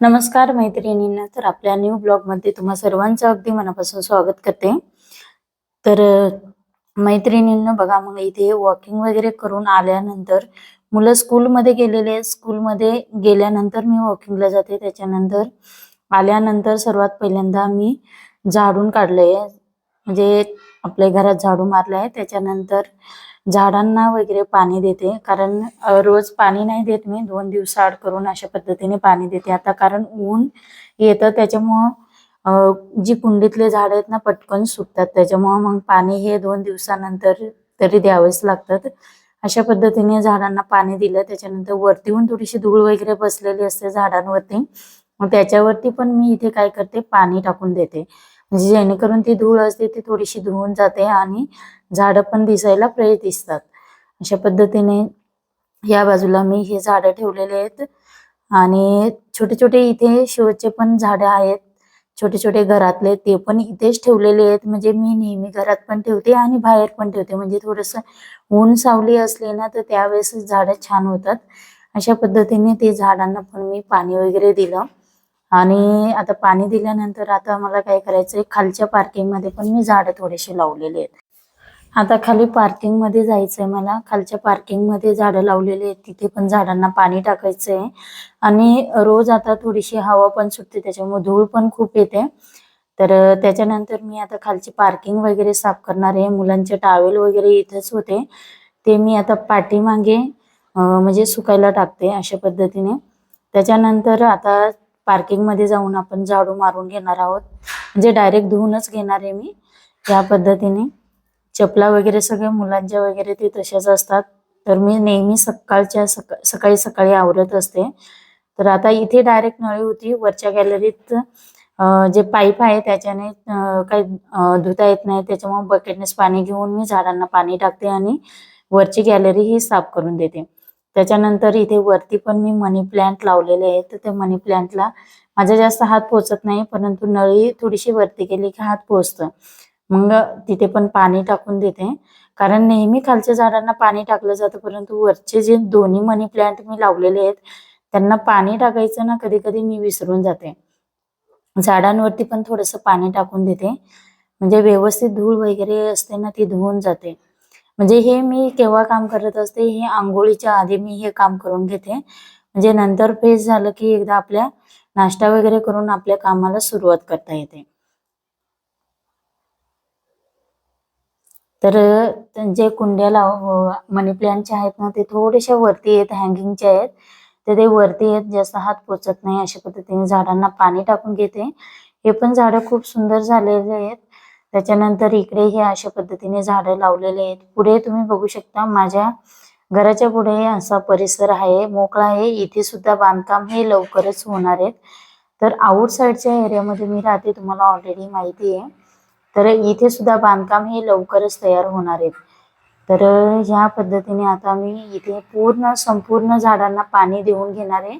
नमस्कार मैत्रिणींना तर आपल्या न्यू ब्लॉगमध्ये तुम्हा सर्वांचं अगदी मनापासून स्वागत करते. तर मैत्रिणींना बघा मग इथे वॉकिंग वगैरे करून आल्यानंतर मुलं स्कूलमध्ये गेलेले आहेत. स्कूलमध्ये गेल्यानंतर मी वॉकिंगला जाते. त्याच्यानंतर आल्यानंतर सर्वात पहिल्यांदा मी झाडून काढलंय. म्हणजे आपल्या घरात झाडू मारलाय. त्याच्यानंतर झाडांना वगैरे पाणी देते. कारण रोज पाणी नाही देत मी. दोन दिवसाआड करून अशा पद्धतीने पाणी देते. आता कारण ऊन येतं त्याच्यामुळं जी कुंडीतले झाड आहेत ना पटकन सुकतात. त्याच्यामुळं मग पाणी हे दोन दिवसानंतर तरी द्यावेच लागतात. अशा पद्धतीने झाडांना पाणी दिलं. त्याच्यानंतर वरती थोडीशी धूळ वगैरे बसलेली असते झाडांवरती. मग त्याच्यावरती पण मी इथे काय करते? पाणी टाकून देते. म्हणजे जेणेकरून ती धूळ असते ती थोडीशी धुवून जाते आणि झाडं पण दिसायला फ्रेश दिसतात. अशा पद्धतीने या बाजूला मी हे झाडं ठेवलेले आहेत. आणि छोटे छोटे इथे शिवचे पण झाडं आहेत. छोटे छोटे घरातले ते पण इथेच ठेवलेले आहेत. म्हणजे मी नेहमी घरात पण ठेवते आणि बाहेर पण ठेवते. म्हणजे थोडस ऊन सावली असली ना तर त्यावेळेस झाडं छान होतात. अशा पद्धतीने ते झाडांना पण मी पाणी वगैरे दिलं. आणि आता पाणी दिल्यानंतर आता मला काय करायचंय खालच्या पार्किंगमध्ये पण मी झाडं थोडेसे लावलेले आहेत. आता खाली पार्किंगमध्ये जायचंय मला. खालच्या पार्किंगमध्ये झाडं लावलेली आहेत. तिथे पण झाडांना पाणी टाकायचंय. आणि रोज आता थोडीशी हवा पण सुटते त्याच्यामुळे धूळ पण खूप येते. तर त्याच्यानंतर मी आता खालची पार्किंग वगैरे साफ करणार आहे. मुलांचे टावेल वगैरे इथेच होते. ते मी आता पाठीमागे म्हणजे सुकायला टाकते अशा पद्धतीने. त्याच्यानंतर आता पार्किंगमध्ये जाऊन आपण झाडू मारून घेणार आहोत. म्हणजे डायरेक्ट धुवूनच घेणार आहे मी. या पद्धतीने चपला वगैरे सगळ्या मुलांच्या वगैरे ते तशाच असतात. तर मी नेहमी सकाळच्या सका सकाळी सकाळी आवरत असते. तर आता इथे डायरेक्ट नळी होती. वरच्या गॅलरीत जे पाईप आहे त्याच्याने काही धुता येत नाही. त्याच्यामुळे बकेटनेच पाणी घेऊन मी झाडांना पाणी टाकते आणि वरची गॅलरी ही साफ करून देते. त्याच्यानंतर इथे वरती पण मी मनी प्लांट लावलेले आहेत. तर त्या मनी प्लांटला माझा जास्त हात पोचत नाही परंतु नळी थोडीशी वरती गेली की हात पोचतं. मग तिथे पण पाणी टाकून देते. कारण नेहमी खालच्या झाडांना पाणी टाकलं जातं परंतु वरचे जे दोन्ही मनी प्लांट मी लावलेले आहेत त्यांना पाणी टाकायचं ना कधी कधी मी विसरून जाते. झाडांवरती पण थोडस पाणी टाकून देते. म्हणजे व्यवस्थित धूळ वगैरे असते ना ती धुवून जाते. म्हणजे हे मी केव्हा काम करत असते हे आंघोळीच्या आधी मी हे काम करून घेते. म्हणजे नंतर फ्रेश झालं की एकदा आपल्या नाश्ता वगैरे करून आपल्या कामाला सुरुवात करता येते. तर जे कुंड्या लाव मनी प्लांटचे आहेत ना ते थोडेसे वरती आहेत हँगिंगचे आहेत. तर ते वरती आहेत जास्त हात पोचत नाही अशा पद्धतीने झाडांना पाणी टाकून घेते. हे पण झाडं खूप सुंदर झालेले आहेत. त्याच्यानंतर इकडे हे अशा पद्धतीने झाडं लावलेले आहेत. पुढे तुम्ही बघू शकता माझ्या घराच्या पुढे असा परिसर आहे मोकळा आहे. इथे सुद्धा बांधकाम हे लवकरच होणार आहेत. तर आउट साईडच्या एरियामध्ये मी राहते तुम्हाला ऑलरेडी माहिती आहे. तर इथे सुद्धा बांधकाम हे लवकरच तयार होणार आहेत. तर ह्या पद्धतीने आता मी इथे पूर्ण संपूर्ण झाडांना पाणी देऊन घेणार आहे.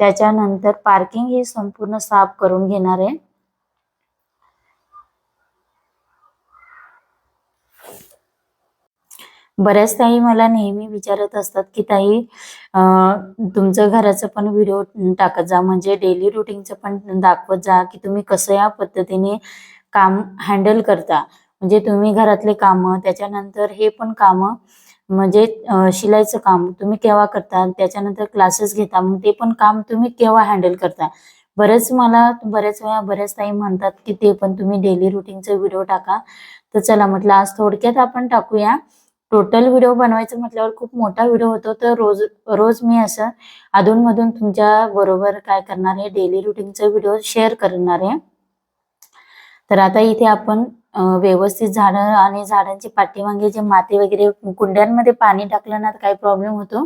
त्याच्यानंतर पार्किंग ही संपूर्ण साफ करून घेणार आहे. बऱ्याच ताई मला नेहमी विचारत असतात की ताई तुमचं घराचं पण व्हिडिओ टाकत जा. म्हणजे डेली रुटीनचं पण दाखवत जा की तुम्ही कसं या पद्धतीने काम हँडल करता. म्हणजे तुम्ही घरातले कामं त्याच्यानंतर हे पण कामं म्हणजे शिलाईचं काम तुम्ही केव्हा करता? त्याच्यानंतर क्लासेस घेता. मग ते पण काम तुम्ही केव्हा हँडल करता? बरेच मला बऱ्याच वेळा बऱ्याच ताई म्हणतात की ते पण तुम्ही डेली रुटीनचं व्हिडिओ टाका. तर चला म्हटलं आज थोडक्यात आपण टाकूया. टोटल व्हिडिओ बनवायचं म्हटल्यावर खूप मोठा व्हिडिओ होतो. तर रोज रोज मी असं अधूनमधून तुमच्या बरोबर काय करणार आहे डेली रुटीनचा व्हिडिओ शेअर करणार आहे. तर आता इथे आपण व्यवस्थित झाडं आणि झाडांची पाठीमागे जे माती वगैरे कुंड्यांमध्ये पाणी टाकलं ना तर काय प्रॉब्लेम होतो.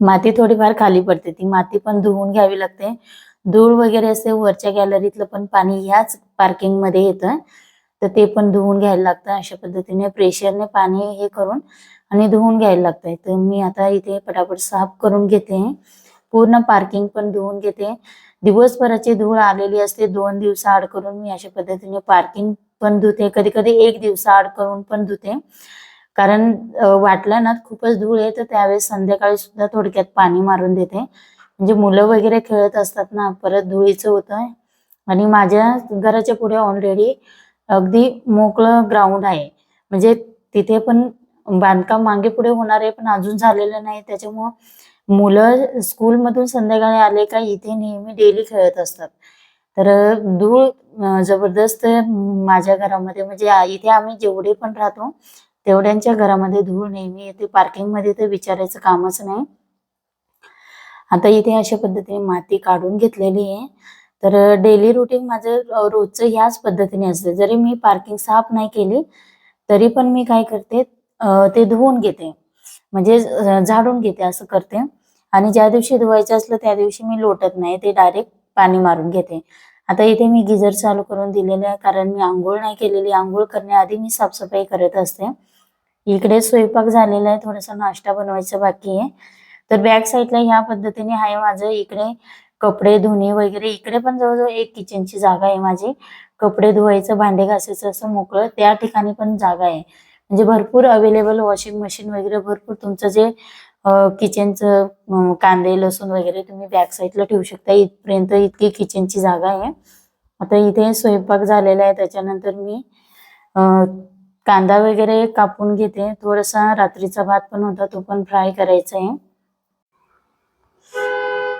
माती थोडीफार खाली पडते. ती माती पण धुवून घ्यावी लागते. धूळ वगैरे असते वरच्या गॅलरीतलं पण पाणी ह्याच पार्किंगमध्ये येतं. तर ते पण धुवून घ्यायला लागतं. अशा पद्धतीने प्रेशरने पाणी हे करून आणि धुवून घ्यायला लागतंय. तर मी आता इथे पटापट साफ करून घेते. पूर्ण पार्किंग पण धुवून घेते. दिवसभराची धूळ आलेली असते. दोन दिवसाआड करून मी अशा पद्धतीने पार्किंग पण धुते. कधी कधी एक दिवसाआड करून पण धुते. कारण वाटलं ना खूपच धूळ आहे तर त्यावेळेस संध्याकाळी सुद्धा थोडक्यात पाणी मारून देते. म्हणजे मुलं वगैरे खेळत असतात ना परत धुळीचं होतं. आणि माझ्या घराच्या पुढे ऑलरेडी अगदी मोकळं ग्राउंड आहे. म्हणजे तिथे पण बांधकाम मागे पुढे होणार आहे पण अजून झालेलं नाही. त्याच्यामुळं मुलं स्कूलमधून संध्याकाळी आले का इथे नेहमी डेली खेळत असतात. तर धूळ जबरदस्त माझ्या घरामध्ये म्हणजे इथे आम्ही जेवढे पण राहतो तेवढ्यांच्या घरामध्ये धूळ नेहमी येते. पार्किंगमध्ये तर विचारायचं कामच नाही. आता इथे अशा पद्धतीने माती काढून घेतलेली आहे. तर डेली रुटीन माझं रोजचं ह्याच पद्धतीने असते. जरी मी पार्किंग साफ नाही केली तरी पण मी काय करते ते धुवून घेते. म्हणजे झाडून घेते असं करते. आणि ज्या दिवशी धुवायचं असलं त्या दिवशी मी लोटत नाही. ते डायरेक्ट पाणी मारून घेते. आता इथे मी गिझर चालू करून दिलेलं आहे कारण मी आंघोळ नाही केलेली. आंघोळ करण्याआधी मी साफसफाई करत असते. इकडे स्वयंपाक झालेला आहे थोडासा नाश्ता बनवायचा बाकी आहे. तर बॅक साईडला ह्या पद्धतीने आहे माझं इकडे कपडे धुणे वगैरे. इकडे पण जवळजवळ एक किचनची जागा आहे माझी. कपडे धुवायचं भांडे घासायचं असं मोकळं. त्या ठिकाणी पण जागा आहे. म्हणजे भरपूर अवेलेबल वॉशिंग मशीन वगैरे भरपूर तुमचं जे किचनचं कांदे लसूण वगैरे तुम्ही बॅक साईडला ठेवू शकता. इथपर्यंत इतकी किचनची जागा आहे. आता इथे स्वयंपाक झालेला आहे. त्याच्यानंतर मी कांदा वगैरे कापून घेते. थोडासा रात्रीचा भात पण होता तो पण फ्राय करायचा आहे.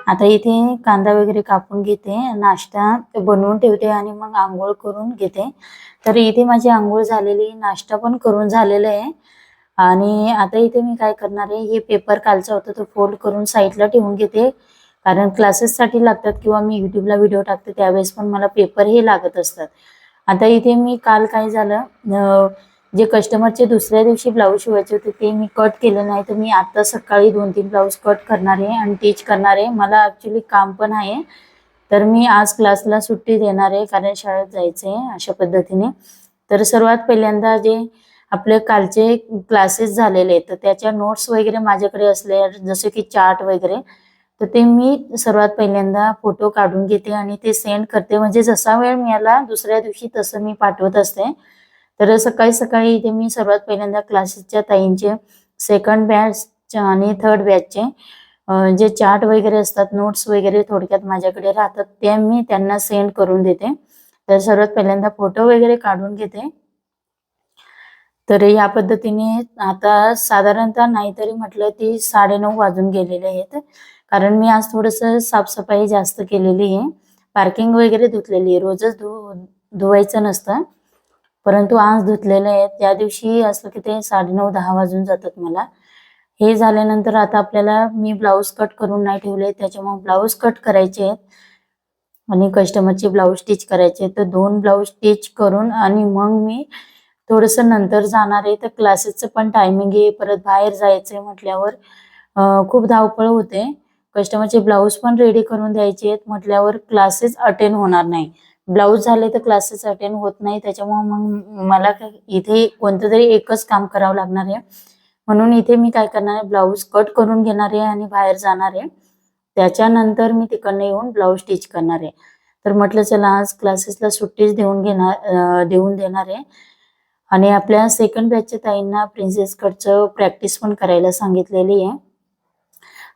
आता इथे कांदा वगैरे कापून घेते नाश्ता बनवून ठेवते आणि मग आंघोळ करून घेते. तर इथे माझी आंघोळ झालेली नाश्ता पण करून झालेला आहे. आणि आता इथे मी काय करणार आहे हे पेपर कालचा होता तो फोल्ड करून साईडला ठेवून घेते. कारण क्लासेससाठी लागतात किंवा मी युट्यूबला व्हिडिओ टाकते त्यावेळेस पण मला पेपर हे लागत असतात. आता इथे मी काल काय झालं जे कस्टमरचे दुसऱ्या दिवशी ब्लाऊज शिवायचे होते ते मी कट केलं नाही. तर मी आता सकाळी दोन तीन ब्लाऊज कट करणार आहे आणि टीच करणार आहे. मला ॲक्च्युली काम पण आहे. तर मी आज क्लासला सुट्टी देणार आहे कारण शाळेत जायचं आहे अशा पद्धतीने. तर सर्वात पहिल्यांदा जे आपले कालचे क्लासेस झालेले आहेत तर त्याच्या नोट्स वगैरे माझ्याकडे असले जसे की चार्ट वगैरे तर ते मी सर्वात पहिल्यांदा फोटो काढून घेते आणि ते सेंड करते. म्हणजे जसा वेळ मिळाला दुसऱ्या दिवशी तसं मी पाठवत असते. तर सकाळी सकाळी इथे मी सर्वात पहिल्यांदा क्लासेसच्या ताईंचे सेकंड बॅच आणि थर्ड बॅचचे जे चार्ट वगैरे असतात नोट्स वगैरे थोडक्यात माझ्याकडे राहतात ते मी त्यांना सेंड करून देते. तर सर्वात पहिल्यांदा फोटो वगैरे काढून घेते. तर या पद्धतीने आता साधारणतः नाहीतरी म्हटलं ती साडेनऊ वाजून गेलेले आहेत. कारण मी आज थोडस साफसफाई जास्त केलेली आहे. पार्किंग वगैरे धुतलेली आहे. रोजच धु धुवायचं नसतं. परंतु आज धुतलेले आहेत त्या दिवशी असलं की ते साडेनऊ दहा वाजून जातात मला. हे झाल्यानंतर आता आपल्याला मी ब्लाऊज कट करून नाही ठेवले. त्याच्यामुळे ब्लाऊज कट करायचे आहेत. आणि कस्टमरचे ब्लाऊज स्टिच करायचे आहेत. तर दोन ब्लाऊज स्टिच करून आणि मग मी थोडस नंतर जाणार आहे. तर क्लासेसचं पण टायमिंग आहे. परत बाहेर जायचंय म्हटल्यावर खूप धावपळ होते. कस्टमरचे ब्लाऊज पण रेडी करून द्यायचे आहेत म्हटल्यावर क्लासेस अटेंड होणार नाही. ब्लाऊज झाले तर क्लासेस अटेंड होत नाही. त्याच्यामुळे मग मला काय इथे कोणतं तरी एकच काम करावं लागणार आहे. म्हणून इथे मी काय करणार आहे ब्लाऊज कट करून घेणार आहे आणि बाहेर जाणार आहे. त्याच्यानंतर मी तिकडनं येऊन ब्लाऊज स्टिच करणार आहे. तर म्हटलं चला आज क्लासेसला सुट्टीच देऊन घेणार देऊन देणार आहे. आणि आपल्या सेकंड बॅचच्या ताईंना प्रिन्सेस कटचं प्रॅक्टिस पण करायला सांगितलेली आहे.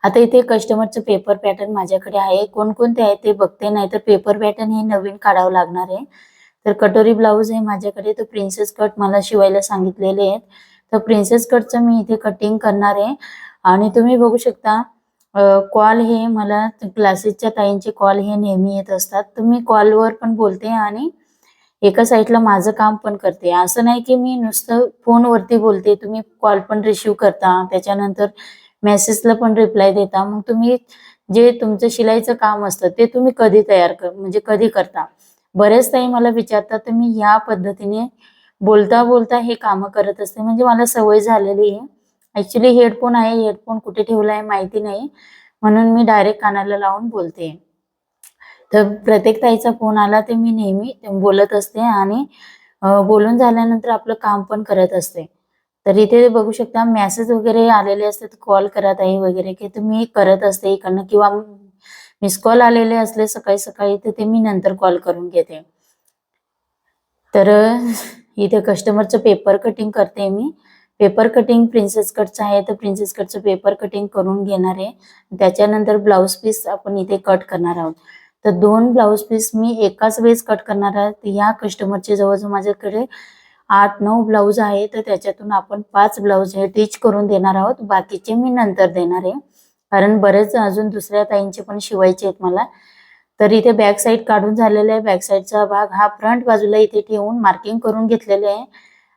आता इथे कस्टमरचं पेपर पॅटर्न माझ्याकडे आहे. कोणकोणते आहे ते बघते नाही तर पेपर पॅटर्न हे नवीन काढावं लागणार आहे. तर कटोरी ब्लाऊज आहे माझ्याकडे तर प्रिन्सेस कट मला शिवायला सांगितलेले आहेत. तर प्रिन्सेस कटचं मी इथे कटिंग करणार आहे. आणि तुम्ही बघू शकता कॉल हे मला क्लासेसच्या ताईंचे कॉल हे नेहमी येत असतात. तर मी कॉलवर पण बोलते आणि एका साईडला माझं काम पण करते. असं नाही की मी नुसतं फोनवरती बोलते तुम्ही कॉल पण रिसिव्ह करता. त्याच्यानंतर मेसेजला पण रिप्लाय देता. मग तुम्ही जे तुमचं शिलाईचं काम असतं ते तुम्ही कधी तयार कर म्हणजे कधी करता? बरेच ताई मला विचारतात तर मी या पद्धतीने बोलता बोलता हे कामं करत असते. म्हणजे मला सवय झालेली आहे. ऍक्च्युली हेडफोन आहे हेडफोन कुठे ठेवला आहे माहिती नाही. म्हणून मी डायरेक्ट कानाला लावून बोलते. तर प्रत्येक ताईचा फोन आला ते मी नेहमी बोलत असते आणि बोलून झाल्यानंतर आपलं काम पण करत असते. तर इथे बघू शकता मेसेज वगैरे आलेले असतात कॉल करत आहे वगैरे की तुम्ही करत असते इकडनं किंवा मिस कॉल आलेले असले सकाळी सकाळी तर ते मी नंतर कॉल करून घेते. तर इथे कस्टमरचं पेपर कटिंग करते मी. पेपर कटिंग प्रिन्सेस कटचं आहे तर प्रिन्सेस कटचं पेपर कटिंग करून घेणार आहे. त्याच्यानंतर ब्लाऊज पीस आपण इथे कट करणार आहोत. तर दोन ब्लाऊज पीस मी एकाच वेळेस कट करणार आहे. या कस्टमरचे जवळजवळ माझ्याकडे आठ नऊ ब्लाऊज आहे तर त्याच्यातून आपण पाच ब्लाऊज हे टीच करून देणार आहोत. बाकीचे मी नंतर देणार आहे. कारण बरेच अजून दुसऱ्या ताईंचे पण शिवायचे आहेत मला. तर इथे बॅक साईड काढून झालेला आहे. बॅक साईडचा भाग हा फ्रंट बाजूला इथे ठेवून मार्किंग करून घेतलेले आहे.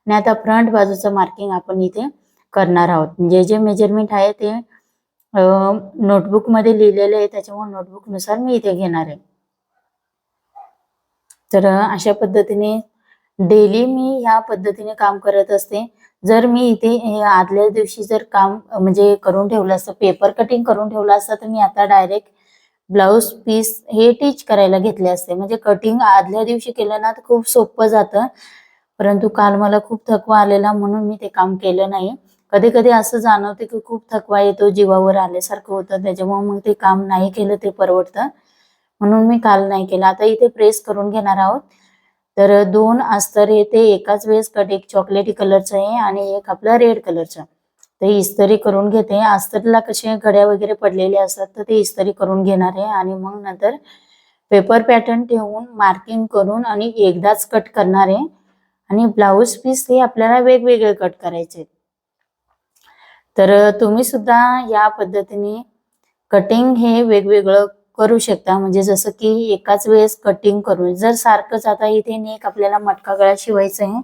आणि आता फ्रंट बाजूचं मार्किंग आपण इथे करणार आहोत. जे जे मेजरमेंट आहे ते नोटबुकमध्ये लिहिलेले आहे. त्याच्यामुळे नोटबुकनुसार मी इथे घेणार आहे. तर अशा पद्धतीने डेली मी ह्या पद्धतीने काम करत असते. जर मी इथे आदल्या दिवशी जर काम म्हणजे करून ठेवलं असतं पेपर कटिंग करून ठेवलं असतं तर मी आता डायरेक्ट ब्लाऊज पीस हे टीच करायला घेतले असते. म्हणजे कटिंग आदल्या दिवशी केलं ना तर खूप सोपं जातं. परंतु काल मला खूप थकवा आलेला म्हणून मी ते काम केलं नाही. कधी कधी असं जाणवते की खूप थकवा येतो जीवावर आल्यासारखं होतं. त्याच्यामुळे मग ते काम नाही केलं ते परवडतं. म्हणून मी काल नाही केलं. आता इथे प्रेस करून घेणार आहोत. तर दोन अस्तर हे ते एकाच वेळेस कट एक चॉकलेटी कलरचं आहे आणि एक आपलं रेड कलरचं ते इस्त्री करून घेते. अस्तरला कसे घड्या वगैरे पडलेले असतात तर ते इस्तरी करून घेणार आहे आणि मग नंतर पेपर पॅटर्न ठेवून मार्किंग करून आणि एकदाच कट करणार आहे. आणि ब्लाऊज पीस हे आपल्याला वेगवेगळे कट करायचे तर तुम्ही सुद्धा या पद्धतीने कटिंग हे वेगवेगळं करू शकता. म्हणजे जसं की एकाच वेळेस कटिंग करून जर सारखंच आता इथे नेक आपल्याला मटका गळा शिवायचा आहे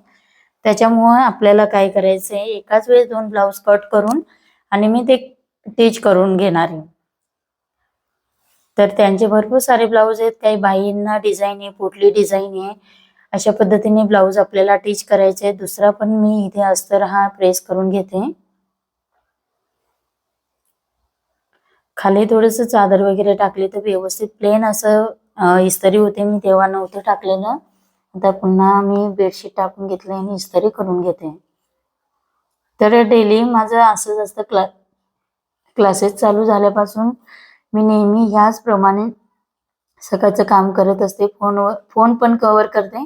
त्याच्यामुळे आपल्याला काय करायचं आहे एकाच वेळेस दोन ब्लाऊज कट करून आणि मी ते टीच करून घेणार आहे. तर त्यांचे भरपूर सारे ब्लाऊज आहेत. काही बाईंना डिझाईन आहे पोटली डिझाईन आहे. अशा पद्धतीने ब्लाऊज आपल्याला टीच करायचे दुसरा पण मी इथे अस्तर हा प्रेस करून घेते. खाली थोडस चादर वगैरे टाकले तर व्यवस्थित प्लेन असं इस्तरी होते. मी तेव्हा नव्हतं टाकलेलं. आता पुन्हा मी बेडशीट टाकून घेतले आणि इस्तरी करून घेते. तर डेली माझं असंच असतं क्ला क्लासेस चालू झाल्यापासून मी नेहमी ह्याच प्रमाणे सकाळचं काम करत असते. फोनवर फोन पण कव्हर करते.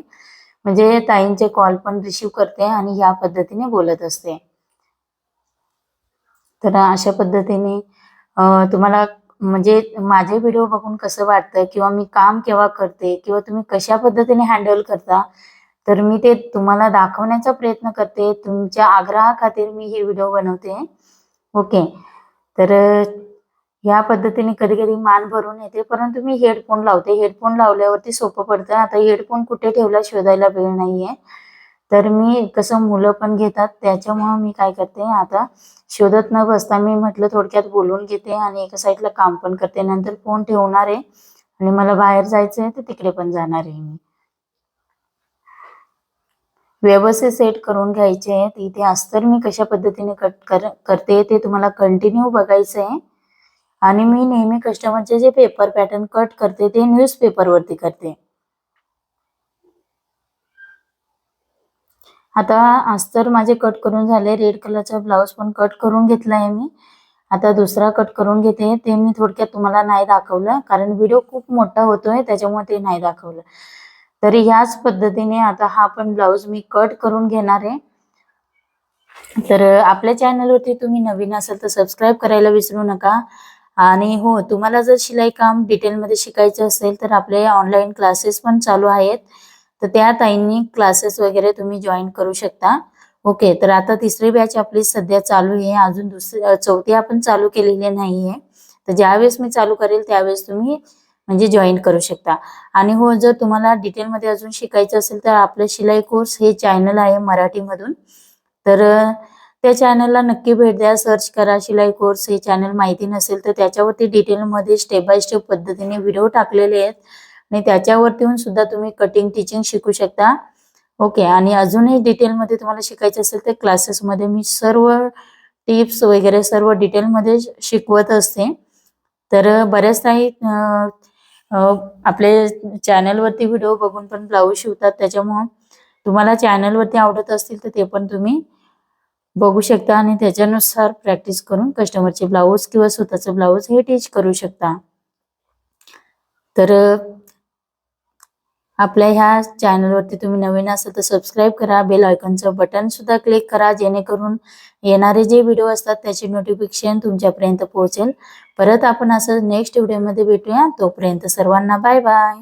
म्हणजे ताईंचे कॉल पण रिसीव करते आणि या पद्धतीने बोलत असते. तर अशा पद्धतीने तुम्हाला म्हणजे माझे व्हिडिओ बघून कसं वाटतं किंवा मी काम केव्हा करते किंवा तुम्ही कशा पद्धतीने हँडल करता तर मी ते तुम्हाला दाखवण्याचा प्रयत्न करते. तुमच्या आग्रहाखातीर मी हे व्हिडिओ बनवते. ओके तर या पद्धतीने कधी कधी मान भरून येते. परंतु मी हेडफोन लावते. हेडफोन लावल्यावरती सोपं पडतं. आता हेडफोन कुठे ठेवला शोधायला वेळ नाहीये. तर मी कसं मुलं पण घेतात त्याच्यामुळं मी काय करते आता शोधत न बसता मी म्हटलं थोडक्यात बोलून घेते आणि एका साईडला काम पण करते. नंतर फोन ठेवणार आहे आणि मला बाहेर जायचं आहे तर तिकडे पण जाणार आहे मी. व्यवस्थित सेट करून घ्यायचे आहेत इथे अस्तर मी कशा पद्धतीने कट कर करते ते तुम्हाला कंटिन्यू बघायचं आहे. आणि मी नेहमी कस्टमरचे जे पेपर पॅटर्न कट करते ते न्यूज वरती करते. आता अस्तर माझे कट करून झाले. रेड कलरचा ब्लाऊज पण कट करून घेतला आहे मी. आता दुसरा कट करून घेते. ते मी थोडक्यात तुम्हाला नाही दाखवलं. कारण व्हिडिओ खूप मोठा होतोय त्याच्यामुळे ते नाही दाखवलं. तरी ह्याच पद्धतीने आता हा पण ब्लाऊज मी कट करून घेणार आहे. तर आपल्या चॅनलवरती तुम्ही नवीन असाल तर सबस्क्राईब करायला विसरू नका. आणि हो तुम्हाला जर शिलाई काम डिटेलमध्ये शिकायचं असेल तर आपले ऑनलाईन क्लासेस पण चालू आहेत. तर त्या ताईंनी क्लासेस वगैरे तुम्ही जॉईन करू शकता. ओके तर आता तिसरी बॅच आपली सध्या चालू आहे. अजून दुसरी चौथी आपण चालू केलेली नाहीये. तर ज्यावेळेस मी चालू करेल त्यावेळेस तुम्ही म्हणजे जॉईन करू शकता. आणि हो जर तुम्हाला डिटेलमध्ये अजून शिकायचं असेल तर आपलं शिलाई कोर्स हे चॅनल आहे मराठीमधून. तर त्या चॅनलला नक्की भेट द्या. सर्च करा शिलाई कोर्स हे चॅनल माहिती नसेल तर त्याच्यावरती डिटेलमध्ये स्टेप बाय स्टेप पद्धतीने व्हिडिओ टाकलेले आहेत. आणि त्याच्यावरती येऊन सुद्धा तुम्ही कटिंग टीचिंग शिकू शकता. ओके आणि अजूनही डिटेलमध्ये तुम्हाला शिकायचे असेल तर क्लासेसमध्ये मी सर्व टिप्स वगैरे सर्व डिटेलमध्ये शिकवत असते. तर बऱ्याच काही आपले चॅनलवरती व्हिडिओ बघून पण ब्लाऊज शिवतात. त्याच्यामुळं तुम्हाला चॅनलवरती आवडत असतील तर ते पण तुम्ही बघू शकता आणि त्याच्यानुसार प्रॅक्टिस करून कस्टमरचे ब्लाऊज किंवा स्वतःचे ब्लाऊज हे टीच करू शकता. तर आपल्या ह्या चॅनलवरती तुम्ही नवीन असाल तर सबस्क्राईब करा बेल आयकॉनचं बटन सुद्धा क्लिक करा जेणेकरून येणारे जे व्हिडिओ असतात त्याचे नोटिफिकेशन तुमच्यापर्यंत पोहोचेल. परत आपण असं नेक्स्ट व्हिडिओमध्ये भेटूया. तोपर्यंत सर्वांना बाय बाय